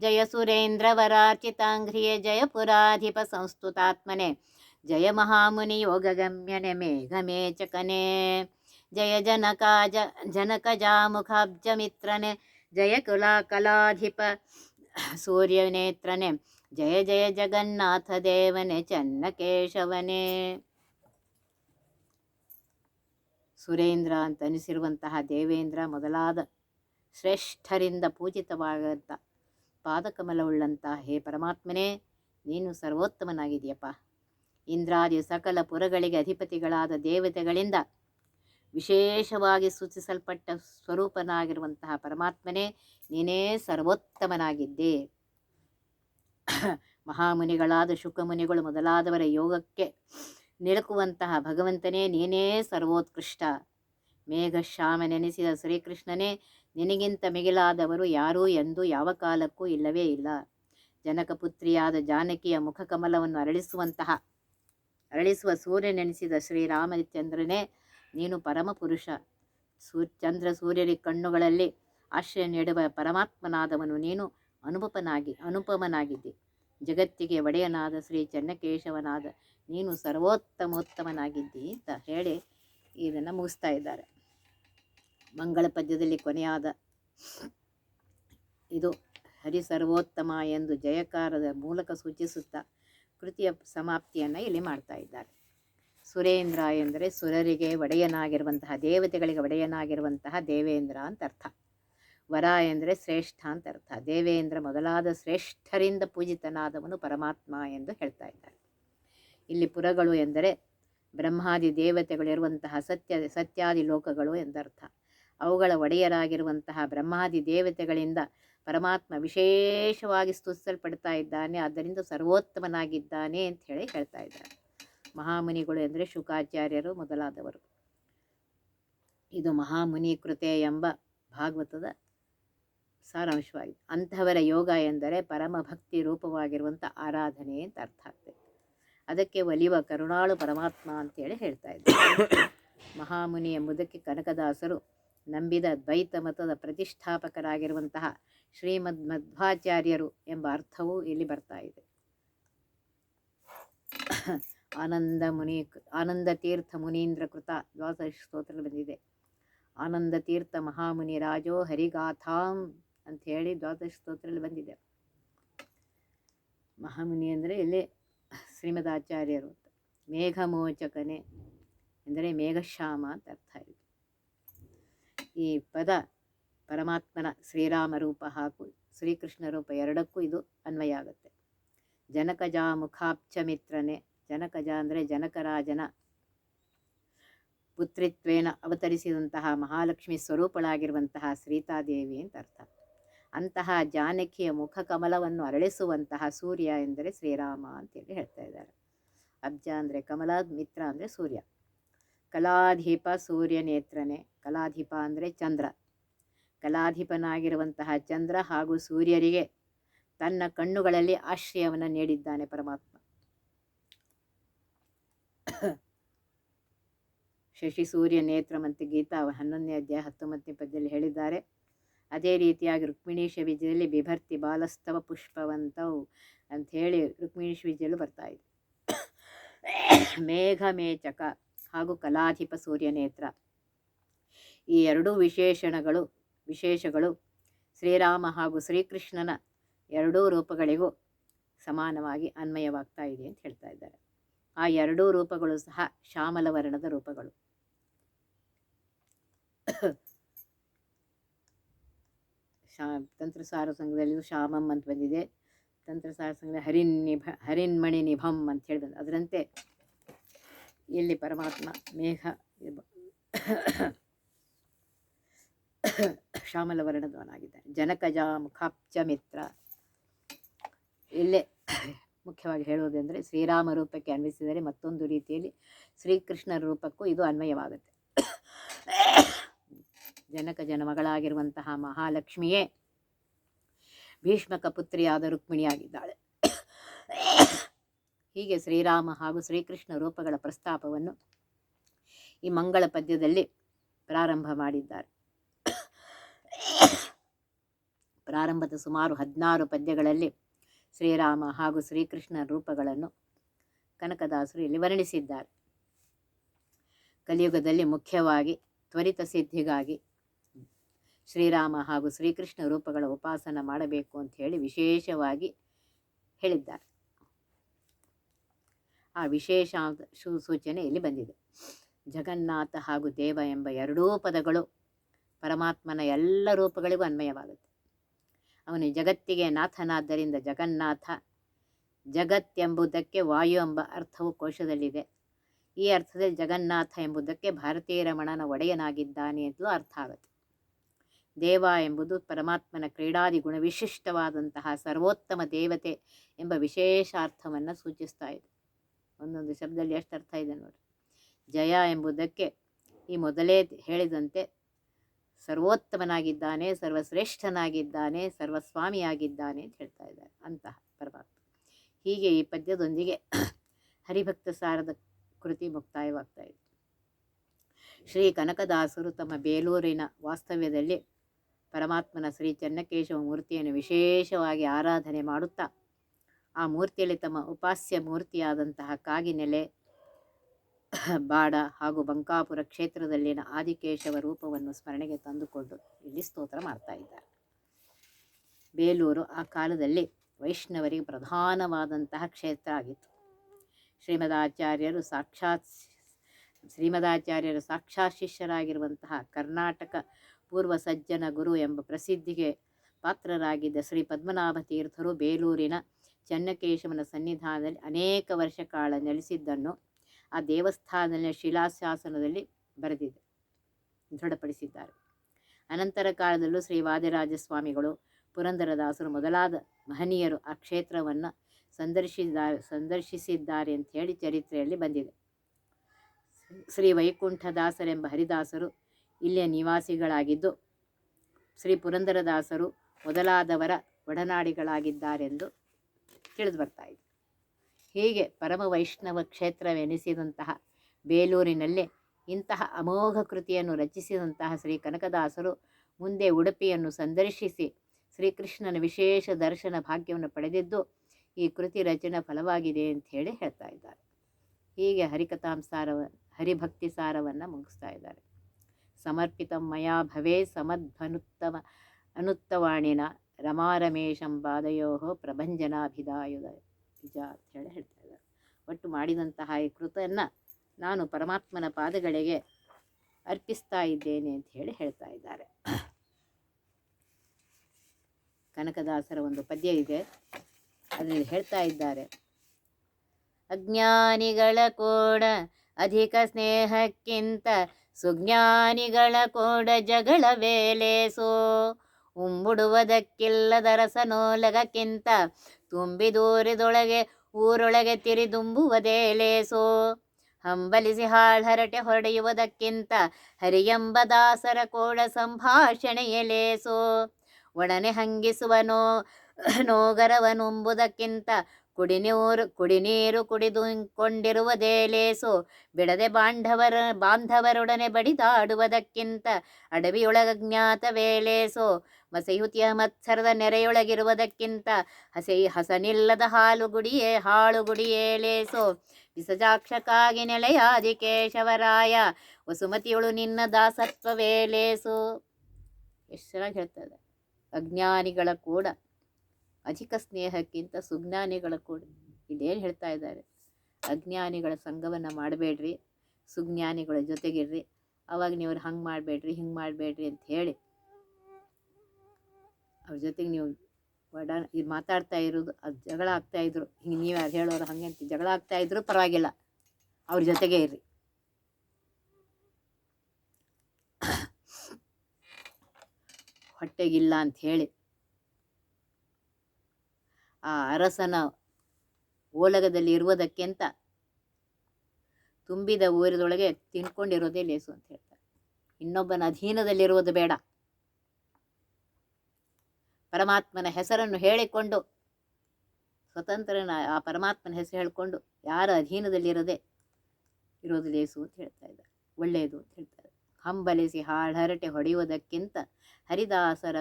ಜಯ ಸುರೇಂದ್ರ ವರಾರ್ಚಿತಾಂಘ್ರಿಯೇ ಜಯ ಪುರಾಧಿಪ ಸಂಸ್ತುತಾತ್ಮನೆ ಜಯ ಮಹಾಮುನಿ ಯೋಗಗಮ್ಯನೆ ಮೇಘಮೇಚಕನೇ ಜಯ ಜನಕಾಜ ಜನಕಜಾಮುಖಾಬ್ಜ ಮಿತ್ರನೆ ಜಯ ಕುಲಾ ಕಲಾಧಿಪ ಸೂರ್ಯನೇತ್ರನೆ ಜಯ ಜಯ ಜಗನ್ನಾಥ ದೇವನೇ ಚನ್ನಕೇಶವನೇ ಸುರೇಂದ್ರ ಅಂತ ಅನಿಸಿರುವಂತಹ ದೇವೇಂದ್ರ ಮೊದಲಾದ ಶ್ರೇಷ್ಠರಿಂದ ಪೂಜಿತವಾದಂಥ ಪಾದಕಮಲವುಳ್ಳಂಥ ಹೇ ಪರಮಾತ್ಮನೇ, ನೀನು ಸರ್ವೋತ್ತಮನಾಗಿದೆಯಪ್ಪ ಇಂದ್ರಾದಿ ಸಕಲ ಪುರಗಳಿಗೆ ಅಧಿಪತಿಗಳಾದ ದೇವತೆಗಳಿಂದ ವಿಶೇಷವಾಗಿ ಸೂಚಿಸಲ್ಪಟ್ಟ ಸ್ವರೂಪನಾಗಿರುವಂತಹ ಪರಮಾತ್ಮನೇ, ನೀನೇ ಸರ್ವೋತ್ತಮನಾಗಿದ್ದೆ. ಮಹಾಮುನಿಗಳಾದ ಶುಕಮುನಿಗಳು ಮೊದಲಾದವರ ಯೋಗಕ್ಕೆ ನಿಲುಕುವಂತಹ ಭಗವಂತನೇ, ನೀನೇ ಸರ್ವೋತ್ಕೃಷ್ಟ. ಮೇಘಶ್ಯಾಮ ನೆನೆಸಿದ ಶ್ರೀಕೃಷ್ಣನೇ, ನಿನಗಿಂತ ಮಿಗಿಲಾದವರು ಯಾರೂ ಎಂದು ಯಾವ ಕಾಲಕ್ಕೂ ಇಲ್ಲವೇ ಇಲ್ಲ. ಜನಕಪುತ್ರಿಯಾದ ಜಾನಕಿಯ ಮುಖಕಮಲವನ್ನು ಅರಳಿಸುವಂತಹ, ಅರಳಿಸುವ ಸೂರ್ಯ ನೆನೆಸಿದ ಶ್ರೀರಾಮಚಂದ್ರನೇ ನೀನು ಪರಮಪುರುಷ. ಸೂ ಚಂದ್ರ ಸೂರ್ಯರಿ ಕಣ್ಣುಗಳಲ್ಲಿ ಆಶ್ರಯ ನೀಡುವ ಪರಮಾತ್ಮನಾದವನು ನೀನು ಅನುಪಮನಾಗಿ ಅನುಪಮನಾಗಿದ್ದಿ. ಜಗತ್ತಿಗೆ ಒಡೆಯನಾದ ಶ್ರೀ ಚೆನ್ನಕೇಶವನಾದ ನೀನು ಸರ್ವೋತ್ತಮೋತ್ತಮನಾಗಿದ್ದಿ ಅಂತ ಹೇಳಿ ಇದನ್ನು ಮುಗಿಸ್ತಾ ಇದ್ದಾರೆ. ಮಂಗಳ ಪದ್ಯದಲ್ಲಿ ಕೊನೆಯಾದ ಇದು ಹರಿ ಸರ್ವೋತ್ತಮ ಎಂದು ಜಯಕಾರದ ಮೂಲಕ ಸೂಚಿಸುತ್ತಾ ಕೃತಿಯ ಸಮಾಪ್ತಿಯನ್ನು ಇಲ್ಲಿ ಮಾಡ್ತಾ ಇದ್ದಾರೆ. ಸುರೇಂದ್ರ ಎಂದರೆ ಸುರರಿಗೆ ಒಡೆಯನಾಗಿರುವಂತಹ, ದೇವತೆಗಳಿಗೆ ಒಡೆಯನಾಗಿರುವಂತಹ ದೇವೇಂದ್ರ ಅಂತ ಅರ್ಥ. ವರ ಎಂದರೆ ಶ್ರೇಷ್ಠ ಅಂತ ಅರ್ಥ. ದೇವೇಂದ್ರ ಮೊದಲಾದ ಶ್ರೇಷ್ಠರಿಂದ ಪೂಜಿತನಾದವನು ಪರಮಾತ್ಮ ಎಂದು ಹೇಳ್ತಾ ಇದ್ದಾರೆ. ಇಲ್ಲಿ ಪುರಗಳು ಎಂದರೆ ಬ್ರಹ್ಮಾದಿ ದೇವತೆಗಳಿರುವಂತಹ ಸತ್ಯ, ಸತ್ಯಾದಿ ಲೋಕಗಳು ಎಂದರ್ಥ. ಅವುಗಳ ಒಡೆಯರಾಗಿರುವಂತಹ ಬ್ರಹ್ಮಾದಿ ದೇವತೆಗಳಿಂದ ಪರಮಾತ್ಮ ವಿಶೇಷವಾಗಿ ಸ್ತುತಿಸಲ್ಪಡ್ತಾ ಇದ್ದಾನೆ, ಆದ್ದರಿಂದ ಸರ್ವೋತ್ತಮನಾಗಿದ್ದಾನೆ ಅಂತ ಹೇಳಿ ಹೇಳ್ತಾ ಇದ್ದಾರೆ. ಮಹಾಮುನಿಗಳು ಎಂದರೆ ಶುಕಾಚಾರ್ಯರು ಮೊದಲಾದವರು. ಇದು ಮಹಾಮುನಿ ಕೃತೆ ಎಂಬ ಭಾಗವತದ ಸಾರಾಂಶವಾಗಿದೆ. ಅಂಥವರ ಯೋಗ ಎಂದರೆ ಪರಮ ಭಕ್ತಿ ರೂಪವಾಗಿರುವಂಥ ಆರಾಧನೆ ಅಂತ ಅರ್ಥ ಆಗ್ತದೆ. ಅದಕ್ಕೆ ಒಲಿಯುವ ಕರುಣಾಳು ಪರಮಾತ್ಮ ಅಂತೇಳಿ ಹೇಳ್ತಾ ಇದ್ದಾರೆ. ಮಹಾಮುನಿ ಎಂಬುದಕ್ಕೆ ಕನಕದಾಸರು ನಂಬಿದ ದ್ವೈತ ಮತದ ಪ್ರತಿಷ್ಠಾಪಕರಾಗಿರುವಂತಹ ಶ್ರೀಮದ್ ಮಧ್ವಾಚಾರ್ಯರು ಎಂಬ ಅರ್ಥವೂ ಇಲ್ಲಿ ಬರ್ತಾ ಇದೆ. ಆನಂದ ಮುನಿ, ಆನಂದ ತೀರ್ಥ ಮುನೀಂದ್ರ ಕೃತ ದ್ವಾದಶ ಸ್ತೋತ್ರ ಬಂದಿದೆ. ಆನಂದ ತೀರ್ಥ ಮಹಾಮುನಿ ರಾಜೋ ಹರಿಗಾಥಾಂ ಅಂತ ಹೇಳಿ ದ್ವಾದಶ ಸ್ತೋತ್ರದಲ್ಲಿ ಬಂದಿದೆ. ಮಹಾಮುನಿ ಅಂದರೆ ಇಲ್ಲಿ ಶ್ರೀಮದ್ ಆಚಾರ್ಯರು ಅಂತ. ಮೇಘಮೋಚಕನೆ, ಅಂದರೆ ಮೇಘಶ್ಯಾಮ ಅಂತ ಅರ್ಥ ಇದೆ. ಈ ಪದ ಪರಮಾತ್ಮನ ಶ್ರೀರಾಮ ರೂಪ ಹಾಗೂ ಶ್ರೀಕೃಷ್ಣ ರೂಪ ಎರಡಕ್ಕೂ ಇದು ಅನ್ವಯ ಆಗುತ್ತೆ. ಜನಕಜ ಮುಖಾಪ್ಚ ಮಿತ್ರನೆ, ಜನಕಜ ಅಂದರೆ ಜನಕರಾಜನ ಪುತ್ರಿತ್ವೇನ ಅವತರಿಸಿದಂತಹ ಮಹಾಲಕ್ಷ್ಮಿ ಸ್ವರೂಪಳಾಗಿರುವಂತಹ ಸೀತಾದೇವಿ ಅಂತ ಅರ್ಥ. ಅಂತಹ ಜಾನಕಿಯ ಮುಖ ಕಮಲವನ್ನು ಅರಳಿಸುವಂತಹ ಸೂರ್ಯ ಎಂದರೆ ಶ್ರೀರಾಮ ಅಂತೇಳಿ ಹೇಳ್ತಾ ಇದ್ದಾರೆ. ಅಬ್ಜ ಅಂದರೆ ಕಮಲ, ಮಿತ್ರ ಅಂದರೆ ಸೂರ್ಯ. ಕಲಾಧೀಪ ಸೂರ್ಯ ನೇತ್ರನೆ ಕಲಾಧೀಪ ಅಂದರೆ ಚಂದ್ರ. ಕಲಾಧಿಪನಾಗಿರುವಂತಹ ಚಂದ್ರ ಹಾಗೂ ಸೂರ್ಯರಿಗೆ ತನ್ನ ಕಣ್ಣುಗಳಲ್ಲಿ ಆಶ್ರಯವನ್ನು ನೀಡಿದ್ದಾನೆ ಪರಮಾತ್ಮ. ಶಶಿ ಸೂರ್ಯ ನೇತ್ರ ಮತ್ತು ಗೀತಾ ಹನ್ನೊಂದನೇ ಅಧ್ಯಾಯ ಹತ್ತೊಂಬತ್ತನೇ ಪದ್ಯದಲ್ಲಿ ಹೇಳಿದ್ದಾರೆ. ಅದೇ ರೀತಿಯಾಗಿ ರುಕ್ಮಿಣೀಶ ವಿಜಯದಲ್ಲಿ ಬಿಭರ್ತಿ ಬಾಲಸ್ತವ ಪುಷ್ಪವಂತವು ಅಂಥೇಳಿ ರುಕ್ಮಿಣೀಶ ವಿಜಯಲು ಬರ್ತಾ ಇದೆ. ಮೇಘಮೇಚಕ ಹಾಗೂ ಕಲಾಧಿಪ ಸೂರ್ಯನೇತ್ರ ಈ ಎರಡೂ ವಿಶೇಷಣಗಳು, ವಿಶೇಷಗಳು ಶ್ರೀರಾಮ ಹಾಗೂ ಶ್ರೀಕೃಷ್ಣನ ಎರಡೂ ರೂಪಗಳಿಗೂ ಸಮಾನವಾಗಿ ಅನ್ವಯವಾಗ್ತಾ ಇದೆ ಅಂತ ಹೇಳ್ತಾ ಇದ್ದಾರೆ. ಆ ಎರಡೂ ರೂಪಗಳು ಸಹ ಶ್ಯಾಮಲ ವರ್ಣದ ರೂಪಗಳು. ಶಾ ತಂತ್ರಸಾರ ಸಂಘದಲ್ಲಿಯೂ ಶ್ಯಾಮಂ ಅಂತ ಬಂದಿದೆ. ತಂತ್ರಸಾರ ಸಂಘದಲ್ಲಿ ಹರಿನ್ ನಿಭ ಹರಿನ್ಮಣಿ ನಿಭಂ ಅಂತ ಹೇಳಿ ಅದರಂತೆ ಇಲ್ಲಿ ಪರಮಾತ್ಮ ಮೇಘ ಶ್ಯಾಮಲ ಜನಕಜ ಮುಖಾಬ್ಜ ಮಿತ್ರ. ಇಲ್ಲೇ ಮುಖ್ಯವಾಗಿ ಹೇಳುವುದೆಂದರೆ ಶ್ರೀರಾಮ ರೂಪಕ್ಕೆ ಅನ್ವಯಿಸಿದರೆ ಮತ್ತೊಂದು ರೀತಿಯಲ್ಲಿ ಶ್ರೀಕೃಷ್ಣ ರೂಪಕ್ಕೂ ಇದು ಅನ್ವಯವಾಗುತ್ತೆ. ಜನಕ ಜನ ಮಗಳಾಗಿರುವಂತಹ ಮಹಾಲಕ್ಷ್ಮಿಯೇ ಭೀಷ್ಮಕ ಪುತ್ರಿಯಾದ ರುಕ್ಮಿಣಿಯಾಗಿದ್ದಾಳೆ. ಹೀಗೆ ಶ್ರೀರಾಮ ಹಾಗೂ ಶ್ರೀಕೃಷ್ಣ ರೂಪಗಳ ಪ್ರಸ್ತಾಪವನ್ನು ಈ ಮಂಗಳ ಪದ್ಯದಲ್ಲಿ ಪ್ರಾರಂಭ ಮಾಡಿದ್ದಾರೆ. ಪ್ರಾರಂಭದ ಸುಮಾರು ಹದಿನಾರು ಪದ್ಯಗಳಲ್ಲಿ ಶ್ರೀರಾಮ ಹಾಗೂ ಶ್ರೀಕೃಷ್ಣ ರೂಪಗಳನ್ನು ಕನಕದಾಸರು ಇಲ್ಲಿ ವರ್ಣಿಸಿದ್ದಾರೆ. ಕಲಿಯುಗದಲ್ಲಿ ಮುಖ್ಯವಾಗಿ ತ್ವರಿತ ಸಿದ್ಧಿಗಾಗಿ ಶ್ರೀರಾಮ ಹಾಗೂ ಶ್ರೀಕೃಷ್ಣ ರೂಪಗಳ ಉಪಾಸನ ಮಾಡಬೇಕು ಅಂತ ಹೇಳಿ ವಿಶೇಷವಾಗಿ ಹೇಳಿದ್ದಾರೆ. ಆ ವಿಶೇಷ ಸೂಚನೆ ಇಲ್ಲಿ ಬಂದಿದೆ. ಜಗನ್ನಾಥ ಹಾಗೂ ದೇವ ಎಂಬ ಎರಡೂ ಪದಗಳು ಪರಮಾತ್ಮನ ಎಲ್ಲ ರೂಪಗಳಿಗೂ ಅನ್ವಯವಾಗುತ್ತೆ. ಅವನು ಜಗತ್ತಿಗೆ ನಾಥನಾದ್ದರಿಂದ ಜಗನ್ನಾಥ. ಜಗತ್ತೆಂಬುದಕ್ಕೆ ವಾಯು ಎಂಬ ಅರ್ಥವು ಕೋಶದಲ್ಲಿದೆ. ಈ ಅರ್ಥದಲ್ಲಿ ಜಗನ್ನಾಥ ಎಂಬುದಕ್ಕೆ ಭಾರತೀಯ ರಮಣನ ಒಡೆಯನಾಗಿದ್ದಾನೆ ಎಂದು ಅರ್ಥ ಆಗುತ್ತೆ. ದೇವ ಎಂಬುದು ಪರಮಾತ್ಮನ ಕ್ರೀಡಾದಿ ಗುಣವಿಶಿಷ್ಟವಾದಂತಹ ಸರ್ವೋತ್ತಮ ದೇವತೆ ಎಂಬ ವಿಶೇಷ ಅರ್ಥವನ್ನು ಸೂಚಿಸ್ತಾ ಇದೆ. ಒಂದೊಂದು ಶಬ್ದದಲ್ಲಿ ಎಷ್ಟು ಅರ್ಥ ಇದೆ ನೋಡಿ ಜಯ ಎಂಬುದಕ್ಕೆ ಈ ಮೊದಲೇ ಹೇಳಿದಂತೆ ಸರ್ವೋತ್ತಮನಾಗಿದ್ದಾನೆ, ಸರ್ವಶ್ರೇಷ್ಠನಾಗಿದ್ದಾನೆ, ಸರ್ವಸ್ವಾಮಿಯಾಗಿದ್ದಾನೆ ಅಂತ ಹೇಳ್ತಾ ಇದ್ದಾರೆ ಅಂತಹ ಪರಮಾತ್ಮ. ಹೀಗೆ ಈ ಪದ್ಯದೊಂದಿಗೆ ಹರಿಭಕ್ತ ಸಾರದ ಕೃತಿ ಮುಕ್ತಾಯವಾಗ್ತಾ ಇದೆ. ಶ್ರೀ ಕನಕದಾಸರು ತಮ್ಮ ಬೇಲೂರಿನ ವಾಸ್ತವ್ಯದಲ್ಲಿ ಪರಮಾತ್ಮನ ಶ್ರೀ ಚನ್ನಕೇಶವ ಮೂರ್ತಿಯನ್ನು ವಿಶೇಷವಾಗಿ ಆರಾಧನೆ ಮಾಡುತ್ತಾ, ಆ ಮೂರ್ತಿಯಲ್ಲಿ ತಮ್ಮ ಉಪಾಸ್ಯ ಮೂರ್ತಿಯಾದಂತಹ ಕಾಗಿನೆಲೆ ಬಾಡ ಹಾಗೂ ಬಂಕಾಪುರ ಕ್ಷೇತ್ರದಲ್ಲಿನ ಆದಿಕೇಶವ ರೂಪವನ್ನು ಸ್ಮರಣೆಗೆ ತಂದುಕೊಂಡು ಇಲ್ಲಿ ಸ್ತೋತ್ರ ಮಾಡ್ತಾ ಇದ್ದಾರೆ. ಬೇಲೂರು ಆ ಕಾಲದಲ್ಲಿ ವೈಷ್ಣವರಿಗೆ ಪ್ರಧಾನವಾದಂತಹ ಕ್ಷೇತ್ರ ಆಗಿತ್ತು. ಶ್ರೀಮದಾಚಾರ್ಯರು ಸಾಕ್ಷಾತ್ ಶ್ರೀಮದಾಚಾರ್ಯರು ಸಾಕ್ಷಾತ್ ಶಿಷ್ಯರಾಗಿರುವಂತಹ ಕರ್ನಾಟಕ ಪೂರ್ವ ಸಜ್ಜನ ಗುರು ಎಂಬ ಪ್ರಸಿದ್ಧಿಗೆ ಪಾತ್ರರಾಗಿದ್ದ ಶ್ರೀ ಪದ್ಮನಾಭ ತೀರ್ಥರು ಬೇಲೂರಿನ ಚನ್ನಕೇಶವನ ಸನ್ನಿಧಾನದಲ್ಲಿ ಅನೇಕ ವರ್ಷ ಕಾಲ ನೆಲೆಸಿದ್ದನ್ನು ಆ ದೇವಸ್ಥಾನದಲ್ಲಿ ಶಿಲಾಶಾಸನದಲ್ಲಿ ಬರೆದಿದೆ, ದೃಢಪಡಿಸಿದ್ದಾರೆ. ಅನಂತರ ಕಾಲದಲ್ಲೂ ಶ್ರೀ ವಾದಿರಾಜ ಸ್ವಾಮಿಗಳು ಪುರಂದರದಾಸರು ಮೊದಲಾದ ಮಹನೀಯರು ಆ ಕ್ಷೇತ್ರವನ್ನು ಸಂದರ್ಶಿಸಿದ್ದಾರೆ ಸಂದರ್ಶಿಸಿದ್ದಾರೆ ಅಂತ ಹೇಳಿ ಚರಿತ್ರೆಯಲ್ಲಿ ಬಂದಿದೆ. ಶ್ರೀ ವೈಕುಂಠದಾಸರೆಂಬ ಹರಿದಾಸರು ಇಲ್ಲಿಯ ನಿವಾಸಿಗಳಾಗಿದ್ದು, ಶ್ರೀ ಪುರಂದರದಾಸರು ಮೊದಲಾದವರ ಒಡನಾಡಿಗಳಾಗಿದ್ದಾರೆಂದು ತಿಳಿದು ಬರ್ತಾ ಇದೆ. ಹೀಗೆ ಪರಮ ವೈಷ್ಣವ ಕ್ಷೇತ್ರವೆನಿಸಿದಂತಹ ಬೇಲೂರಿನಲ್ಲೇ ಇಂತಹ ಅಮೋಘ ಕೃತಿಯನ್ನು ರಚಿಸಿದಂತಹ ಶ್ರೀ ಕನಕದಾಸರು ಮುಂದೆ ಉಡುಪಿಯನ್ನು ಸಂದರ್ಶಿಸಿ ಶ್ರೀಕೃಷ್ಣನ ವಿಶೇಷ ದರ್ಶನ ಭಾಗ್ಯವನ್ನು ಪಡೆದಿದ್ದು ಈ ಕೃತಿ ರಚನೆ ಫಲವಾಗಿದೆ ಅಂತ ಹೇಳಿ ಹೇಳ್ತಾ ಇದ್ದಾರೆ. ಹೀಗೆ ಹರಿಕಥಾಂಸಾರವ, ಹರಿಭಕ್ತಿ ಸಾರವನ್ನು ಮುಗಿಸ್ತಾ ಇದ್ದಾರೆ. ಸಮರ್ಪಿತ ಮಯಾ ಭವೇ ಸಮಧ್ವನುತ್ತಮ ಅನುತ್ತವಾಣಿನ ರಮಾರಮೇಶಂ ಬಾಧಯೋ ಪ್ರಭಂಜನಾಭಿದಾಯುಧ ನಿಜ ಅಂತ ಹೇಳಿ ಹೇಳ್ತಾ ಇದ್ದಾರೆ. ಒಟ್ಟು ಮಾಡಿದಂತಹ ಈ ಕೃತನ್ನು ನಾನು ಪರಮಾತ್ಮನ ಪಾದಗಳಿಗೆ ಅರ್ಪಿಸ್ತಾ ಇದ್ದೇನೆ ಅಂತ ಹೇಳಿ ಹೇಳ್ತಾ ಇದ್ದಾರೆ. ಕನಕದಾಸರ ಒಂದು ಪದ್ಯ ಇದೆ. ಅದರಲ್ಲಿ ಹೇಳ್ತಾ ಇದ್ದಾರೆ. ಅಜ್ಞಾನಿಗಳ ಕೋಡ ಅಧಿಕ ಸ್ನೇಹಕ್ಕಿಂತ ಸುಜ್ಞಾನಿಗಳ ಕೋಡ ಜಗಳ ವೇಲೇಸೋ ಉಂಬುಡುವುದಕ್ಕಿಲ್ಲದ ರಸನೋಲಗಕ್ಕಿಂತ ತುಂಬಿದೂರಿದೊಳಗೆ ಊರೊಳಗೆ ತಿರಿದುಂಬುವುದೇ ಲೇಸೋ ಹಂಬಲಿಸಿ ಹಾಳ್ಹರಟೆ ಹೊಡೆಯುವುದಕ್ಕಿಂತ ಹರಿಯಂಬ ದಾಸರ ಕೋಳ ಸಂಭಾಷಣೆಯೇ ಲೇಸೋ. ಒಡನೆ ಹಂಗಿಸುವನೋ, ನೋಗರವನುಂಬುದಕ್ಕಿಂತ ಕುಡಿನೀರು ಕುಡಿನೀರು ಕುಡಿದು ಕೊಂಡಿರುವುದೇ ಲೇಸು ಬಿಡದೆ ಬಾಂಧವರ, ಬಾಂಧವರೊಡನೆ ಬಡಿದಾಡುವುದಕ್ಕಿಂತ ಅಡವಿಯೊಳಗಜ್ಞಾತ ವೇಲೇಸು? ಮಸೆಯುತಿಯ ಮತ್ಸರದ ನೆರೆಯೊಳಗಿರುವುದಕ್ಕಿಂತ ಹಸೆ, ಹಸನಿಲ್ಲದ ಹಾಲು ಗುಡಿಯೇ, ಹಾಳು ಗುಡಿಯೇ ಲೇಸು? ವಿಸಜಾಕ್ಷಕ್ಕಾಗಿ ನೆಲೆಯಾದಿ ಕೇಶವರಾಯ, ವಸುಮತಿಯೊಳು ನಿನ್ನ ದಾಸತ್ವವೇ ಲೇಸು ಎಷ್ಟು ಚೆನ್ನಾಗಿ ಹೇಳ್ತದೆ ಅಜ್ಞಾನಿಗಳ ಕೂಡ. ಅಧಿಕ ಸ್ನೇಹಕ್ಕಿಂತ ಸುಜ್ಞಾನಿಗಳ ಕೂಡ ಇದೇನು ಹೇಳ್ತಾ ಇದ್ದಾರೆ. ಅಜ್ಞಾನಿಗಳ ಸಂಘವನ್ನು ಮಾಡಬೇಡ್ರಿ, ಸುಜ್ಞಾನಿಗಳ ಜೊತೆಗಿರ್ರಿ. ಅವಾಗ ನೀವು ಹಂಗೆ ಮಾಡಬೇಡ್ರಿ, ಹಿಂಗೆ ಮಾಡಬೇಡ್ರಿ ಅಂತ ಹೇಳಿ ಅವ್ರ ಜೊತೆಗೆ ನೀವು ಒಡ ಇದು ಮಾತಾಡ್ತಾ ಇರೋದು, ಅದು ಜಗಳ ಆಗ್ತಾ ಇದ್ರು. ಹಿಂಗೆ ನೀವು ಯಾರು ಹೇಳೋರು ಹಂಗೆ ಅಂತ ಜಗಳ ಆಗ್ತಾ ಇದ್ರು ಪರವಾಗಿಲ್ಲ, ಅವ್ರ ಜೊತೆಗೆ ಇರ್ರಿ. ಹೊಟ್ಟೆಗಿಲ್ಲ ಅಂತ ಹೇಳಿ ಆ ಅರಸನ ಓಲಗದಲ್ಲಿ ಇರುವುದಕ್ಕಿಂತ ತುಂಬಿದ ಊರದೊಳಗೆ ತಿನ್ಕೊಂಡಿರೋದೇ ಲೇಸು ಅಂತ ಹೇಳ್ತಾರೆ. ಇನ್ನೊಬ್ಬನ ಅಧೀನದಲ್ಲಿರುವುದು ಬೇಡ. ಪರಮಾತ್ಮನ ಹೆಸರನ್ನು ಹೇಳಿಕೊಂಡು, ಸ್ವತಂತ್ರನ ಆ ಪರಮಾತ್ಮನ ಹೆಸರು ಹೇಳಿಕೊಂಡು ಯಾರ ಅಧೀನದಲ್ಲಿರದೆ ಇರೋದು ಲೇಸು ಅಂತ ಹೇಳ್ತಾ ಇದ್ದಾರೆ. ಒಳ್ಳೆಯದು ಅಂತ ಹೇಳ್ತಾರೆ ಹಂಬಲಿಸಿ ಹಾಳಹರಟೆ ಹೊಡೆಯುವುದಕ್ಕಿಂತ ಹರಿದಾಸರ,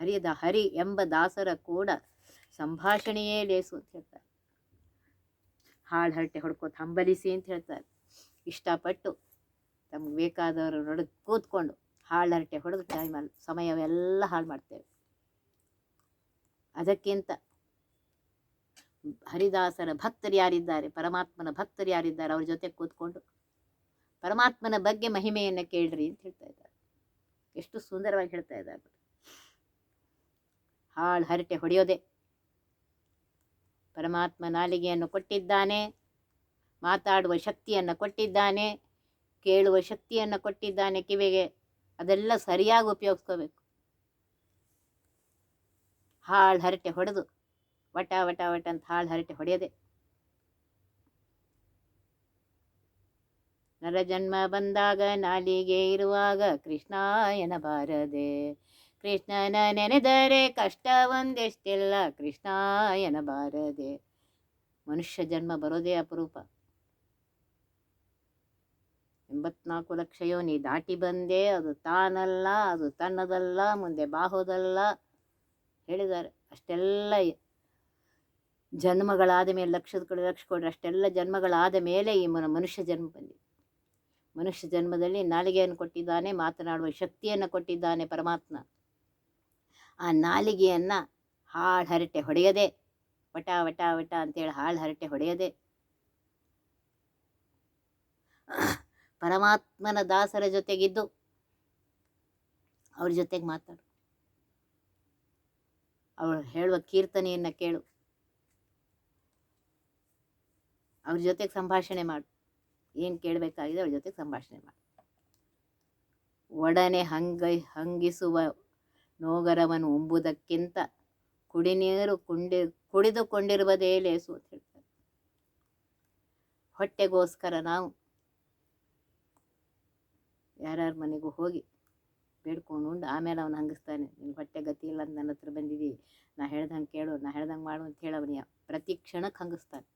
ಹರಿದ ಹರಿ ಎಂಬ ದಾಸರ ಕೂಡ ಸಂಭಾಷಣೆಯೇ ಲೇಸು ಅಂತ ಹೇಳ್ತಾರೆ. ಹಾಳಹರಟೆ ಹೊಡ್ಕೋತ ಹಂಬಲಿಸಿ ಅಂತ ಹೇಳ್ತಾರೆ. ಇಷ್ಟಪಟ್ಟು ತಮ್ಗೆ ಬೇಕಾದವರು ಕೂತ್ಕೊಂಡು ಕೂತ್ಕೊಂಡು ಹಾಳಹರಟೆ ಹೊಡೆದು ಟೈಮಲ್ಲಿ ಸಮಯವೆಲ್ಲ ಹಾಳು ಮಾಡ್ತೇವೆ. ಅದಕ್ಕಿಂತ ಹರಿದಾಸರ ಭಕ್ತರು ಯಾರಿದ್ದಾರೆ, ಪರಮಾತ್ಮನ ಭಕ್ತರು ಯಾರಿದ್ದಾರೆ ಅವ್ರ ಜೊತೆ ಕೂತ್ಕೊಂಡು ಪರಮಾತ್ಮನ ಬಗ್ಗೆ ಮಹಿಮೆಯನ್ನು ಕೇಳ್ರಿ ಅಂತ ಹೇಳ್ತಾ ಇದ್ದಾರೆ. ಎಷ್ಟು ಸುಂದರವಾಗಿ ಹೇಳ್ತಾ ಇದ್ದಾರೆ. ಹಾಳು ಹರಟೆ ಹೊಡೆಯೋದೆ ಪರಮಾತ್ಮ ನಾಲಿಗೆಯನ್ನು ಕೊಟ್ಟಿದ್ದಾನೆ, ಮಾತಾಡುವ ಶಕ್ತಿಯನ್ನು ಕೊಟ್ಟಿದ್ದಾನೆ, ಕೇಳುವ ಶಕ್ತಿಯನ್ನು ಕೊಟ್ಟಿದ್ದಾನೆ ಕಿವಿಗೆ, ಅದೆಲ್ಲ ಸರಿಯಾಗಿ ಉಪಯೋಗಿಸ್ಕೋಬೇಕು. ಹಾಳು ಹರಟೆ ಹೊಡೆದು, ವಟ ವಟ ವಟ ಅಂತ ಹಾಳು ಹರಟೆ ಹೊಡೆಯದೆ. ನರಜನ್ಮ ಬಂದಾಗ ನಾಲಿಗೆ ಇರುವಾಗ ಕೃಷ್ಣ ಎನಬಾರದೆ ಕೃಷ್ಣನ ನೆನೆದರೆ ಕಷ್ಟ ಒಂದೆಷ್ಟೆಲ್ಲ ಕೃಷ್ಣ ಎನಬಾರದೆ ಮನುಷ್ಯ ಜನ್ಮ ಬರೋದೇ ಅಪರೂಪ. ಎಂಬತ್ನಾಲ್ಕು ಲಕ್ಷ ಯೋನಿ ದಾಟಿ ಬಂದೆ ಅದು ತಾನಲ್ಲ, ಅದು ತನ್ನದಲ್ಲ, ಮುಂದೆ ಬಾಹೋದಲ್ಲ ಹೇಳಿದ್ದಾರೆ. ಅಷ್ಟೆಲ್ಲ ಜನ್ಮಗಳಾದ ಮೇಲೆ ಲಕ್ಷದ ಕಡೆ ಲಕ್ಷ ಕೊಡ್ರೆ ಅಷ್ಟೆಲ್ಲ ಜನ್ಮಗಳಾದ ಮೇಲೆ ಈ ಮನ, ಮನುಷ್ಯ ಜನ್ಮ ಬಂದಿದೆ. ಮನುಷ್ಯ ಜನ್ಮದಲ್ಲಿ ನಾಲಿಗೆಯನ್ನು ಕೊಟ್ಟಿದ್ದಾನೆ, ಮಾತನಾಡುವ ಶಕ್ತಿಯನ್ನು ಕೊಟ್ಟಿದ್ದಾನೆ ಪರಮಾತ್ಮ. ಆ ನಾಲಿಗೆಯನ್ನು ಹಾಳು ಹರಟೆ ಹೊಡೆಯದೆ, ವಟ ವಟ ವಟ ಅಂತೇಳಿ ಹಾಳು ಹರಟೆ ಹೊಡೆಯದೆ, ಪರಮಾತ್ಮನ ದಾಸರ ಜೊತೆಗಿದ್ದು ಅವ್ರ ಜೊತೆಗೆ ಮಾತಾಡು. ಅವಳು ಹೇಳುವ ಕೀರ್ತನೆಯನ್ನು ಕೇಳು. ಅವ್ರ ಜೊತೆಗೆ ಸಂಭಾಷಣೆ ಮಾಡು. ಏನು ಕೇಳಬೇಕಾಗಿದೆ ಅವ್ರ ಜೊತೆಗೆ ಸಂಭಾಷಣೆ ಮಾಡು. ಒಡನೆ ಹಂಗೈ, ಹಂಗಿಸುವ ನೋಗರವನು ಉಂಬುದಕ್ಕಿಂತ ಕುಡಿನೀರು ಕುಂಡಿ ಕುಡಿದುಕೊಂಡಿರುವುದೇ ಲೇಸು ಅಂತ ಹೇಳ್ತಾರೆ. ಹೊಟ್ಟೆಗೋಸ್ಕರ ನಾವು ಯಾರ್ಯಾರ ಮನೆಗೂ ಹೋಗಿ ಬೇಡ್ಕೊಂಡು ಉಂಡು, ಆಮೇಲೆ ಅವನು ಹಂಗಿಸ್ತಾನೆ ನಿನ್ನ ಹೊಟ್ಟೆ ಗತಿ ಇಲ್ಲ ಅಂತ ನನ್ನ ಹತ್ರ ಬಂದಿದ್ದೀವಿ ನಾ ಹೇಳ್ದಂಗೆ ಕೇಳು, ನಾ ಹೇಳ್ದಂಗೆ ಮಾಡು ಅಂತ ಹೇಳಿ ಅವನಿಗೆ ಪ್ರತಿ ಕ್ಷಣಕ್ಕೆ ಹಂಗಿಸ್ತಾನೆ.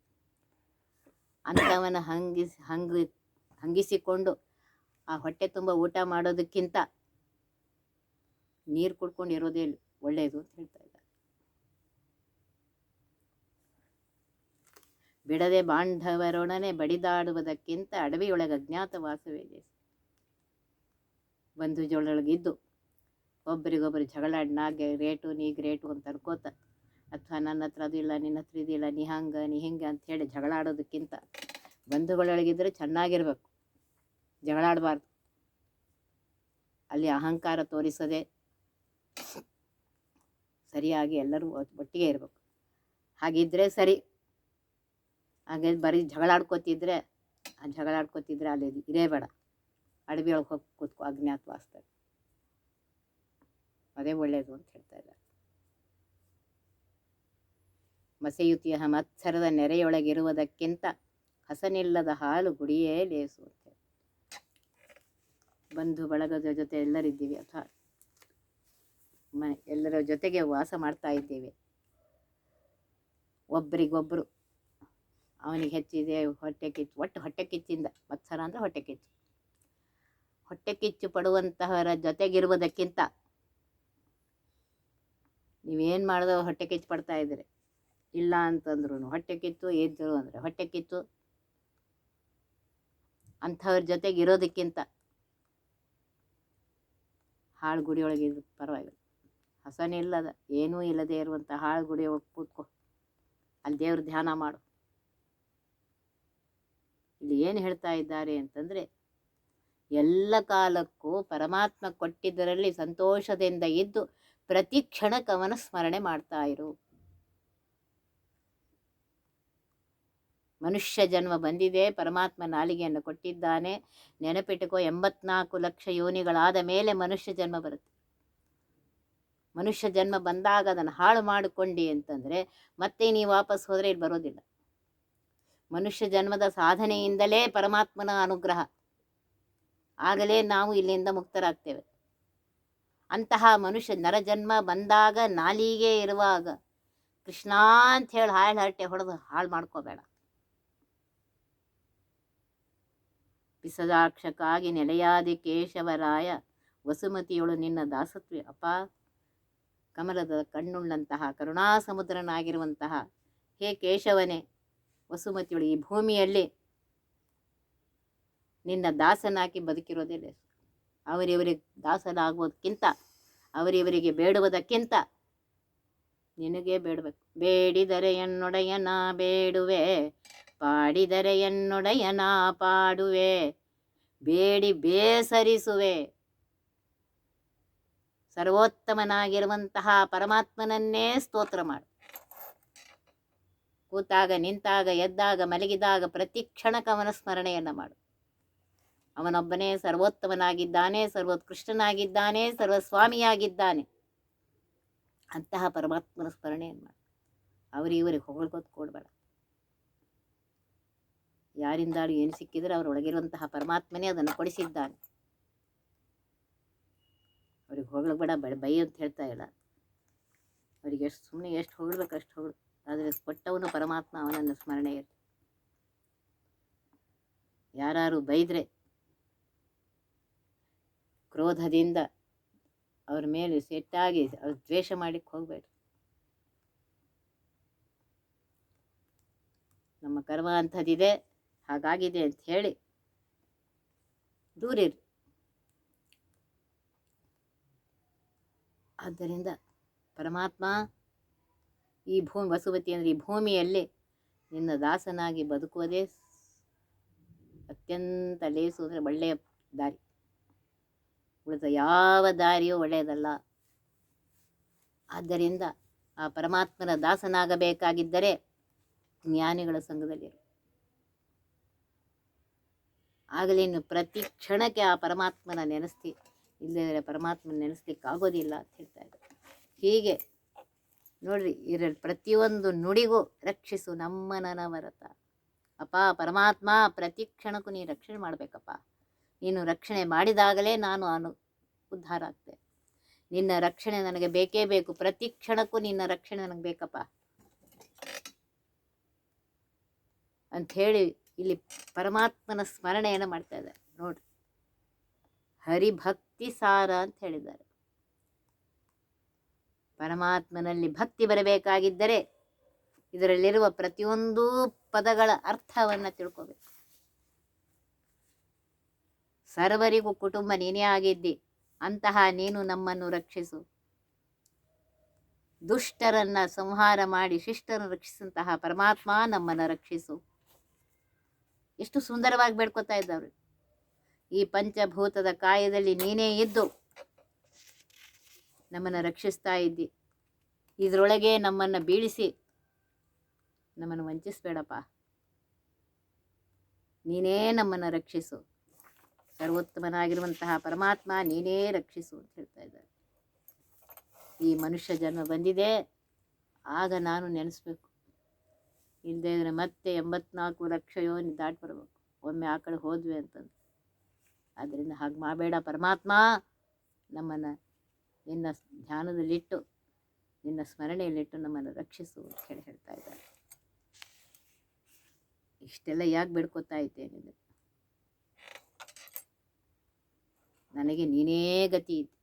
ಅಂಥವನ ಹಂಗಿಸಿ ಹಂಗಿ ಹಂಗಿಸಿಕೊಂಡು ಆ ಹೊಟ್ಟೆ ತುಂಬ ಊಟ ಮಾಡೋದಕ್ಕಿಂತ ನೀರು ಕುಡ್ಕೊಂಡು ಇರೋದೇ ಒಳ್ಳೆಯದು ಅಂತ ಹೇಳ್ತಾ ಇದ್ದಾರೆ. ಬಿಡದೆ ಬಾಂಧವರೊಡನೆ ಬಡಿದಾಡುವುದಕ್ಕಿಂತ ಅಡವಿಯೊಳಗೆ ಅಜ್ಞಾತ ವಾಸವೇ ಬಂಧು ಜೋಳೊಳಗಿದ್ದು ಒಬ್ಬರಿಗೊಬ್ಬರು ಜಗಳಾಡಿ ನಾ ರೇಟು ನೀ ಗ್ರೇಟು ಅಂತ ಅನ್ಕೋತ ಅಥವಾ ನನ್ನ ಹತ್ರ ಅದು ಇಲ್ಲ, ನಿನ್ನ ಹತ್ರ ಇದಿಲ್ಲ ನೀ ಹಂಗೆ, ನೀ ಹಿಂಗೆ ಅಂತ ಹೇಳಿ ಜಗಳ ಆಡೋದಕ್ಕಿಂತ ಬಂಧುಗಳೊಳಗಿದ್ದರೆ ಚೆನ್ನಾಗಿರ್ಬೇಕು. ಜಗಳಾಡಬಾರ್ದು. ಅಲ್ಲಿ ಅಹಂಕಾರ ತೋರಿಸದೆ ಸರಿಯಾಗಿ ಎಲ್ಲರೂ ಒಟ್ಟಿಗೆ ಇರಬೇಕು. ಹಾಗಿದ್ದರೆ ಸರಿ. ಹಾಗೆ ಬರೀ ಜಗಳಾಡ್ಕೋತಿದ್ರೆ ಆ ಜಗಳಾಡ್ಕೋತಿದ್ರೆ ಅಲ್ಲಿ ಇರೇ ಬೇಡ ಅಡವಿ ಒಳಗೆ ಹೋಗಿ ಕೂತ್ಕೋ ಅಜ್ಞಾತವಾಸ್ತಾರೆ ಅದೇ ಒಳ್ಳೆಯದು ಅಂತ ಹೇಳ್ತಾ ಇದ್ದಾರೆ. ಮಸೆಯುತಿಯ ಮತ್ಸರದ ನೆರೆಯೊಳಗಿರುವುದಕ್ಕಿಂತ ಹಸನಿಲ್ಲದ ಹಾಲು ಗುಡಿಯೇ ಲೇಸು ಅಂತ. ಬಂಧು ಬಳಗದ ಜೊತೆ ಎಲ್ಲರಿದ್ದೀವಿ, ಅಥವಾ ಮ, ಎಲ್ಲರ ಜೊತೆಗೆ ವಾಸ ಮಾಡ್ತಾ ಇದ್ದೇವೆ. ಒಬ್ಬರಿಗೊಬ್ಬರು ಅವನಿಗೆ ಹೆಚ್ಚಿದೆ ಹೊಟ್ಟೆ ಕಿಚ್ಚು, ಒಟ್ಟು ಹೊಟ್ಟೆ ಕಿಚ್ಚಿಂದ, ಮತ್ಸರ ಅಂದರೆ ಹೊಟ್ಟೆ ಕಿಚ್ಚು. ಹೊಟ್ಟೆ ಕಿಚ್ಚು ಪಡುವಂತಹವರ ಜೊತೆಗಿರುವುದಕ್ಕಿಂತ ನೀವೇನು ಮಾಡಿದ ಹೊಟ್ಟೆ ಕಿಚ್ಚು ಪಡ್ತಾ ಇದ್ದೀರಿ. ಇಲ್ಲ ಅಂತಂದ್ರು ಹೊಟ್ಟೆ ಕಿತ್ತು ಎದ್ದರು ಅಂದರೆ ಹೊಟ್ಟೆ ಕಿತ್ತು ಅಂಥವ್ರ ಜೊತೆಗೆ ಇರೋದಕ್ಕಿಂತ ಹಾಳು ಗುಡಿಯೊಳಗೆ ಪರವಾಗಿಲ್ಲ. ಹಸನಿಲ್ಲದ ಏನೂ ಇಲ್ಲದೆ ಇರುವಂಥ ಹಾಳು ಗುಡಿ ಕೂತ್ಕೊ. ಅಲ್ಲಿ ದೇವ್ರ ಧ್ಯಾನ ಮಾಡು. ಇಲ್ಲಿ ಏನು ಹೇಳ್ತಾ ಇದ್ದಾರೆ ಅಂತಂದರೆ, ಎಲ್ಲ ಕಾಲಕ್ಕೂ ಪರಮಾತ್ಮ ಕೊಟ್ಟಿದ್ದರಲ್ಲಿ ಸಂತೋಷದಿಂದ ಇದ್ದು ಪ್ರತಿ ಕ್ಷಣ ಅವನ ಸ್ಮರಣೆ ಮಾಡ್ತಾ ಇರು. ಮನುಷ್ಯ ಜನ್ಮ ಬಂದಿದೆ, ಪರಮಾತ್ಮ ನಾಲಿಗೆಯನ್ನು ಕೊಟ್ಟಿದ್ದಾನೆ. ನೆನಪಿಟ್ಟುಕೋ ಎಂಬತ್ನಾಲ್ಕು ಲಕ್ಷ ಯೋನಿಗಳಾದ ಮೇಲೆ ಮನುಷ್ಯ ಜನ್ಮ ಬರುತ್ತೆ. ಮನುಷ್ಯ ಜನ್ಮ ಬಂದಾಗ ಅದನ್ನು ಹಾಳು ಮಾಡಿಕೊಂಡಿ ಅಂತಂದರೆ ಮತ್ತೆ ನೀವು ವಾಪಸ್ ಹೋದರೆ ಇಲ್ಲಿ ಬರೋದಿಲ್ಲ. ಮನುಷ್ಯ ಜನ್ಮದ ಸಾಧನೆಯಿಂದಲೇ ಪರಮಾತ್ಮನ ಅನುಗ್ರಹ. ಆಗಲೇ ನಾವು ಇಲ್ಲಿಂದ ಮುಕ್ತರಾಗ್ತೇವೆ. ಅಂತಹ ಮನುಷ್ಯ ನರಜನ್ಮ ಬಂದಾಗ ನಾಲಿಗೆ ಇರುವಾಗ ಕೃಷ್ಣ ಅಂತ ಹೇಳಿ ಹಾಳು ಹರಟೆ ಹೊಡೆದು ಹಾಳು ಮಾಡ್ಕೋಬೇಡ. ಪಿಸದಾಕ್ಷಕ್ಕಾಗಿ ನೆಲೆಯಾದಿ ಕೇಶವರಾಯ, ವಸುಮತಿಯೊಳು ನಿನ್ನ ದಾಸತ್ವಿ ಅಪ ಕಮಲದ ಕಣ್ಣುಳ್ಳಂತಹ ಕರುಣಾ ಸಮುದ್ರನಾಗಿರುವಂತಹ ಹೇ ಕೇಶವನೇ, ವಸುಮತಿಯೊಳು ಈ ಭೂಮಿಯಲ್ಲಿ ನಿನ್ನ ದಾಸನಾಗಿ ಬದುಕಿರೋದೇ ಅವರಿವರಿಗೆ ದಾಸನಾಗುವುದಕ್ಕಿಂತ, ಅವರಿವರಿಗೆ ಬೇಡುವುದಕ್ಕಿಂತ ನಿನಗೆ ಬೇಡಬೇಕು. ಬೇಡಿದರೆ ಎನ್ನೊಡೆಯನ ಬೇಡುವೆ, ಪಾಡಿದರೆ ಎನ್ನೊಡೆಯನ ಪಾಡುವೆ, ಬೇಡಿ ಬೇಸರಿಸುವೆ. ಸರ್ವೋತ್ತಮನಾಗಿರುವಂತಹ ಪರಮಾತ್ಮನನ್ನೇ ಸ್ತೋತ್ರ ಮಾಡು. ಕೂತಾಗ, ನಿಂತಾಗ, ಎದ್ದಾಗ, ಮಲಗಿದಾಗ ಪ್ರತಿ ಕ್ಷಣಕ್ಕೆ ಅವನ ಸ್ಮರಣೆಯನ್ನು ಮಾಡು. ಅವನೊಬ್ಬನೇ ಸರ್ವೋತ್ತಮನಾಗಿದ್ದಾನೆ, ಸರ್ವೋತ್ಕೃಷ್ಟನಾಗಿದ್ದಾನೆ, ಸರ್ವಸ್ವಾಮಿಯಾಗಿದ್ದಾನೆ. ಅಂತಹ ಪರಮಾತ್ಮನ ಸ್ಮರಣೆಯನ್ನು ಮಾಡು. ಅವರಿವರಿಗೆ ಹೊಗಳ್ಕೋತ ಕೊಡಬೇಡ. ಯಾರಿಂದಾಳು ಏನು ಸಿಕ್ಕಿದ್ರೆ ಅವರೊಳಗಿರುವಂತಹ ಪರಮಾತ್ಮನೇ ಅದನ್ನು ಕೊಡಿಸಿದ್ದಾನೆ. ಅವ್ರಿಗೆ ಹೊಗಳಬೇಡ ಬೇಡ, ಬೈ ಅಂತ ಹೇಳ್ತಾ ಇಲ್ಲ. ಅವ್ರಿಗೆ ಎಷ್ಟು ಸುಮ್ಮನೆ ಎಷ್ಟು ಹೊಗಳ್ಬೇಕು ಅಷ್ಟು ಹೊಗಳು ಆದರೆ ಕೊಟ್ಟವನು ಪರಮಾತ್ಮ, ಅವನನ್ನು ಸ್ಮರಣೆ ಇರಲಿ. ಯಾರು ಬೈದರೆ, ಕ್ರೋಧದಿಂದ ಅವ್ರ ಮೇಲೆ ಸೆಟ್ಟಾಗಿ ಅವ್ರ ದ್ವೇಷ ಮಾಡಲಿಕ್ಕೆ ಹೋಗಬೇಡ್ರಿ. ನಮ್ಮ ಕರ್ಮ ಅಂಥದ್ದಿದೆ, ಹಾಗಾಗಿದೆ ಅಂತ ಹೇಳಿ ದೂರಿರಿ ಆದ್ದರಿಂದ ಪರಮಾತ್ಮ ಈ ಭೂಮಿ ವಸುವತಿ ಅಂದರೆ ಈ ಭೂಮಿಯಲ್ಲಿ ನಿನ್ನ ದಾಸನಾಗಿ ಬದುಕುವುದೇ ಅತ್ಯಂತ ಲೇಸು ಅಂದರೆ ಒಳ್ಳೆಯ ದಾರಿ. ಉಳಿದ ಯಾವ ದಾರಿಯೂ ಒಳ್ಳೆಯದಲ್ಲ. ಆದ್ದರಿಂದ ಆ ಪರಮಾತ್ಮನ ದಾಸನಾಗಬೇಕಾಗಿದ್ದರೆ ಜ್ಞಾನಿಗಳ ಸಂಘದಲ್ಲಿರು. ಆಗಲೇನು ಪ್ರತಿ ಕ್ಷಣಕ್ಕೆ ಆ ಪರಮಾತ್ಮನ ನೆನೆಸ್ತಿ. ಇಲ್ಲದಿದ್ದರೆ ಪರಮಾತ್ಮನ ನೆನೆಸ್ಲಿಕ್ಕೆ ಆಗೋದಿಲ್ಲ ಅಂತ ಹೇಳ್ತಾ ಇದ್ದಾರೆ ಹೀಗೆ ನೋಡ್ರಿ ಇರ ಪ್ರತಿಯೊಂದು ನುಡಿಗೂ ರಕ್ಷಿಸು ನಮ್ಮ ನನವರತ ಅಪ್ಪ, ಪರಮಾತ್ಮ, ಪ್ರತಿ ಕ್ಷಣಕ್ಕೂ ನೀನು ರಕ್ಷಣೆ ಮಾಡಬೇಕಪ್ಪ. ನೀನು ರಕ್ಷಣೆ ಮಾಡಿದಾಗಲೇ ನಾನು ಅನು, ಉದ್ಧಾರ ಆಗ್ತೆ. ನಿನ್ನ ರಕ್ಷಣೆ ನನಗೆ ಬೇಕೇ ಬೇಕು. ಪ್ರತಿ ಕ್ಷಣಕ್ಕೂ ನಿನ್ನ ರಕ್ಷಣೆ ನನಗೆ ಬೇಕಪ್ಪ. ಅಂಥೇಳಿ ಇಲ್ಲಿ ಪರಮಾತ್ಮನ ಸ್ಮರಣೆಯನ್ನು ಮಾಡ್ತಾ ಇದ್ದಾರೆ. ನೋಡ್ರಿ. ಹರಿಭಕ್ತಿ ಸಾರ ಅಂತ ಹೇಳಿದ್ದಾರೆ. ಪರಮಾತ್ಮನಲ್ಲಿ ಭಕ್ತಿ ಬರಬೇಕಾಗಿದ್ದರೆ ಇದರಲ್ಲಿರುವ ಪ್ರತಿಯೊಂದು ಪದಗಳ ಅರ್ಥವನ್ನು ತಿಳ್ಕೋಬೇಕು. ಸರ್ವರಿಗೂ ಕುಟುಂಬ ನೀನೇ ಆಗಿದ್ದಿ, ಅಂತಹ ನೀನು ನಮ್ಮನ್ನು ರಕ್ಷಿಸು. ದುಷ್ಟರನ್ನ ಸಂಹಾರ ಮಾಡಿ ಶಿಷ್ಟರನ್ನು ರಕ್ಷಿಸಂತಹ ಪರಮಾತ್ಮ ನಮ್ಮನ್ನು ರಕ್ಷಿಸು. ಎಷ್ಟು ಸುಂದರವಾಗಿ ಬೇಡ್ಕೊತಾ ಇದ್ದವ್ರು. ಈ ಪಂಚಭೂತದ ಕಾಯದಲ್ಲಿ ನೀನೇ ಇದ್ದು ನಮ್ಮನ್ನು ರಕ್ಷಿಸ್ತಾ ಇದ್ದಿ. ಇದರೊಳಗೆ ನಮ್ಮನ್ನು ಬೀಳಿಸಿ ನಮ್ಮನ್ನು ವಂಚಿಸಬೇಡಪ್ಪ. ನೀನೇ ನಮ್ಮನ್ನು ರಕ್ಷಿಸು. ಸರ್ವೋತ್ತಮನಾಗಿರುವಂತಹ ಪರಮಾತ್ಮ ನೀನೇ ರಕ್ಷಿಸು ಅಂತ ಹೇಳ್ತಾ ಇದ್ದಾರೆ. ಈ ಮನುಷ್ಯ ಜನ್ಮ ಬಂದಿದೆ. ಆಗ ನಾನು ನೆನೆಸ್ಬೇಕು. ಇಲ್ಲದೇ ಇದ್ರೆ ಮತ್ತೆ ಎಂಬತ್ನಾಲ್ಕು ಲಕ್ಷ ಯೋನಿ ದಾಟಿ ಬರಬೇಕು. ಒಮ್ಮೆ ಆ ಕಡೆ ಹೋದ್ವಿ ಅಂತಂದು. ಆದ್ದರಿಂದ ಹಾಗೆ ಮಾಡಬೇಡ. ಪರಮಾತ್ಮ ನಮ್ಮನ್ನು ನಿನ್ನ ಧ್ಯಾನದಲ್ಲಿಟ್ಟು, ನಿನ್ನ ಸ್ಮರಣೆಯಲ್ಲಿಟ್ಟು ನಮ್ಮನ್ನು ರಕ್ಷಿಸು ಅಂತ ಹೇಳಿ ಹೇಳ್ತಾ ಇದ್ದಾರೆ. ಇಷ್ಟೆಲ್ಲ ಯಾಕೆ ಬೇಡ್ಕೊತಾ ಇದ್ದೇನೆ ನನಗೆ ನೀನೇ ಗತಿ ಇದೆ.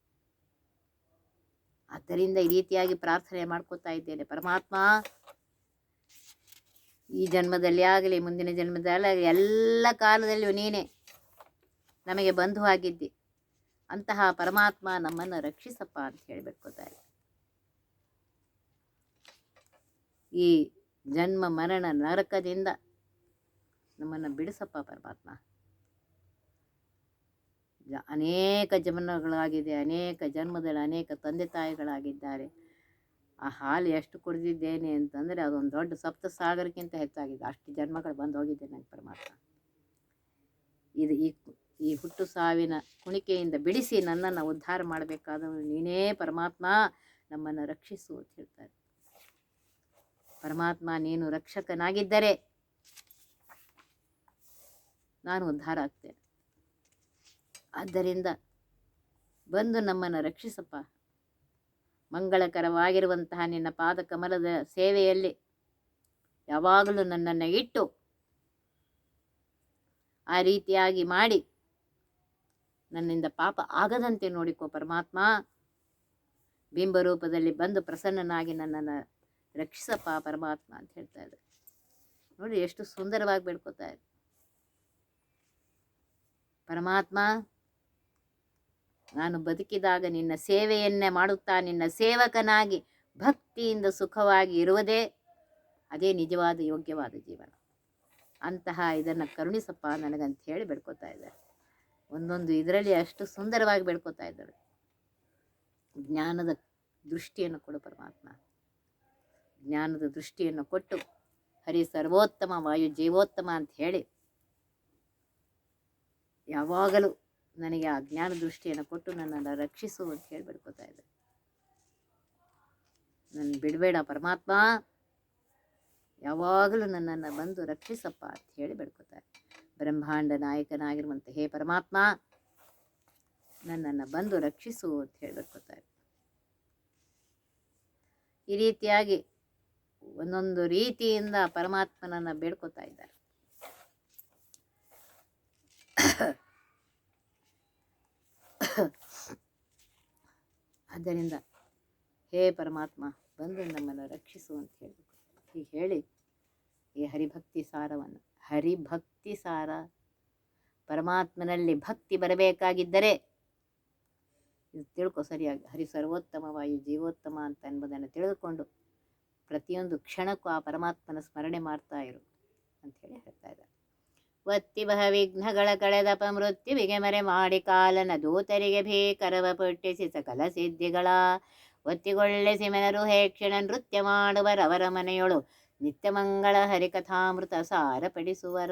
ಆದ್ದರಿಂದ ಈ ರೀತಿಯಾಗಿ ಪ್ರಾರ್ಥನೆ ಮಾಡ್ಕೋತಾ ಇದ್ದೇನೆ. ಪರಮಾತ್ಮ, ಈ ಜನ್ಮದಲ್ಲಿ ಆಗಲಿ, ಮುಂದಿನ ಜನ್ಮದಲ್ಲಿ ಆಗಲಿ, ಎಲ್ಲ ಕಾಲದಲ್ಲಿಯೂ ನೀನೇ. ನಮಗೆ ಬಂಧು ಆಗಿದ್ದಿ. ಅಂತಹ ಪರಮಾತ್ಮ ನಮ್ಮನ್ನು ರಕ್ಷಿಸಪ್ಪ ಅಂತ ಹೇಳಿಬಿಡ್ಕೋತಾರೆ ಈ ಜನ್ಮ, ಮರಣ, ನರಕದಿಂದ ನಮ್ಮನ್ನು ಬಿಡಿಸಪ್ಪ ಪರಮಾತ್ಮ. ಅನೇಕ ಜನ್ಮಗಳಾಗಿದೆ, ಅನೇಕ ಜನ್ಮದಲ್ಲಿ ಅನೇಕ ತಂದೆ ತಾಯಿಗಳಾಗಿದ್ದಾರೆ. ಆ ಹಾಲು ಎಷ್ಟು ಕುಡಿದಿದ್ದೇನೆ ಅಂತಂದರೆ ಅದೊಂದು ದೊಡ್ಡ ಸಪ್ತ ಸಾಗರಕ್ಕಿಂತ ಹೆಚ್ಚಾಗಿದೆ. ಅಷ್ಟು ಜನ್ಮಗಳು ಬಂದು ಹೋಗಿದ್ದೇನೆ ನಂಗೆ ಪರಮಾತ್ಮ. ಇದು ಈ ಈ ಹುಟ್ಟು ಸಾವಿನ ಕುಣಿಕೆಯಿಂದ ಬಿಡಿಸಿ ನನ್ನನ್ನು ಉದ್ಧಾರ ಮಾಡಬೇಕಾದವನು ನೀನೇ ಪರಮಾತ್ಮ, ನಮ್ಮನ್ನು ರಕ್ಷಿಸು ಅಂತ ಹೇಳ್ತಾರೆ. ಪರಮಾತ್ಮ, ನೀನು ರಕ್ಷಕನಾಗಿದ್ದರೆ ನಾನು ಉದ್ಧಾರ ಆಗ್ತೇನೆ. ಆದ್ದರಿಂದ ಬಂದು ನಮ್ಮನ್ನು ರಕ್ಷಿಸಪ್ಪ. ಮಂಗಳಕರವಾಗಿರುವಂತಹ ನಿನ್ನ ಪಾದ ಕಮಲದ ಸೇವೆಯಲ್ಲಿ ಯಾವಾಗಲೂ ನನ್ನನ್ನು ಇಟ್ಟು ಆ ರೀತಿಯಾಗಿ ಮಾಡಿ ನನ್ನಿಂದ ಪಾಪ ಆಗದಂತೆ ನೋಡಿಕೋ ಪರಮಾತ್ಮ. ಬಿಂಬರೂಪದಲ್ಲಿ ಬಂದು ಪ್ರಸನ್ನನಾಗಿ ನನ್ನನ್ನು ರಕ್ಷಿಸಪ್ಪ ಪರಮಾತ್ಮ ಅಂತ ಹೇಳ್ತಾ ಇದ್ದಾರೆ. ನೋಡಿ ಎಷ್ಟು ಸುಂದರವಾಗಿ ಬೇಡ್ಕೋತಾ ಇದೆ ಪರಮಾತ್ಮ, ನಾನು ಬದುಕಿದಾಗ ನಿನ್ನ ಸೇವೆಯನ್ನೇ ಮಾಡುತ್ತಾ ನಿನ್ನ ಸೇವಕನಾಗಿ ಭಕ್ತಿಯಿಂದ ಸುಖವಾಗಿ ಇರುವುದೇ ಅದೇ ನಿಜವಾದ ಯೋಗ್ಯವಾದ ಜೀವನ. ಅಂತಹ ಇದನ್ನು ಕರುಣಿಸಪ್ಪ ನನಗಂತ ಹೇಳಿ ಬೇಡ್ಕೋತಾ ಇದ್ದಾರೆ. ಒಂದೊಂದು ಇದರಲ್ಲಿ ಅಷ್ಟು ಸುಂದರವಾಗಿ ಬೆಳ್ಕೋತಾ ಇದ್ದಾಳೆ. ಜ್ಞಾನದ ದೃಷ್ಟಿಯನ್ನು ಕೊಡು ಪರಮಾತ್ಮ. ಜ್ಞಾನದ ದೃಷ್ಟಿಯನ್ನು ಕೊಟ್ಟು ಹರಿ ಸರ್ವೋತ್ತಮ ವಾಯು ಜೀವೋತ್ತಮ ಅಂತ ಹೇಳಿ ಯಾವಾಗಲೂ ನನಗೆ ಆ ಜ್ಞಾನ ದೃಷ್ಟಿಯನ್ನು ಕೊಟ್ಟು ನನ್ನನ್ನು ರಕ್ಷಿಸು ಅಂತ ಹೇಳಿ ಬೇಡ್ಕೋತಾ ಇದ್ದೆ. ನನ್ನ ಬಿಡಬೇಡ ಪರಮಾತ್ಮ. ಯಾವಾಗಲೂ ನನ್ನನ್ನು ಬಂದು ರಕ್ಷಿಸಪ್ಪ ಅಂತ ಹೇಳಿ ಇದ್ದೆ. ಬ್ರಹ್ಮಾಂಡ ನಾಯಕನಾಗಿರುವಂಥ ಹೇ ಪರಮಾತ್ಮ, ನನ್ನನ್ನು ಬಂದು ರಕ್ಷಿಸು ಅಂತ ಹೇಳಿ ಬೇಡ್ಕೋತಾ ಇದ್ದೆ ಈ ರೀತಿಯಾಗಿ ಒಂದೊಂದು ರೀತಿಯಿಂದ ಪರಮಾತ್ಮನನ್ನು ಬೇಡ್ಕೋತಾ ಇದ್ದಾರೆ. ಆದ್ದರಿಂದ ಹೇ ಪರಮಾತ್ಮ, ಬಂದು ನಮ್ಮನ್ನು ರಕ್ಷಿಸು ಅಂತ ಹೇಳಬೇಕು ಹೀಗೆ ಹೇಳಿ ಈ ಹರಿಭಕ್ತಿ ಸಾರವನ್ನು, ಹರಿಭಕ್ತಿ ಸಾರ ಪರಮಾತ್ಮನಲ್ಲಿ ಭಕ್ತಿ ಬರಬೇಕಾಗಿದ್ದರೆ, ಇದು ತಿಳ್ಕೊ ಸರಿಯಾಗಿ. ಹರಿ ಸರ್ವೋತ್ತಮವಾಯು ಜೀವೋತ್ತಮ ಅಂತ ಎಂಬುದನ್ನು ತಿಳಿದುಕೊಂಡು ಪ್ರತಿಯೊಂದು ಕ್ಷಣಕ್ಕೂ ಆ ಪರಮಾತ್ಮನ ಸ್ಮರಣೆ ಮಾಡ್ತಾ ಇರು ಅಂತ ಹೇಳಿ ಹೇಳ್ತಾ ಇದ್ದಾರೆ. ಒತ್ತಿ ಬಹ ವಿಘ್ನಗಳ ಕಳೆದಪ ಮೃತ್ಯುವಿಗೆ ಮರೆ ಮಾಡಿ ಕಾಲನ ದೂತರಿಗೆ ಭೀಕರವ ಪುಟ್ಟಿಸಿ ಸಕಲ ಸಿದ್ಧಿಗಳ. ಸಿಮನರು ಮೆನರು ಹೇಕ್ಷಣ ನೃತ್ಯ ಮಾಡುವರವರ ಮನೆಯೊಳು ನಿತ್ಯಮಂಗಳ ಹರಿಕಥಾಮೃತ ಸಾರ ಪಡಿಸುವರ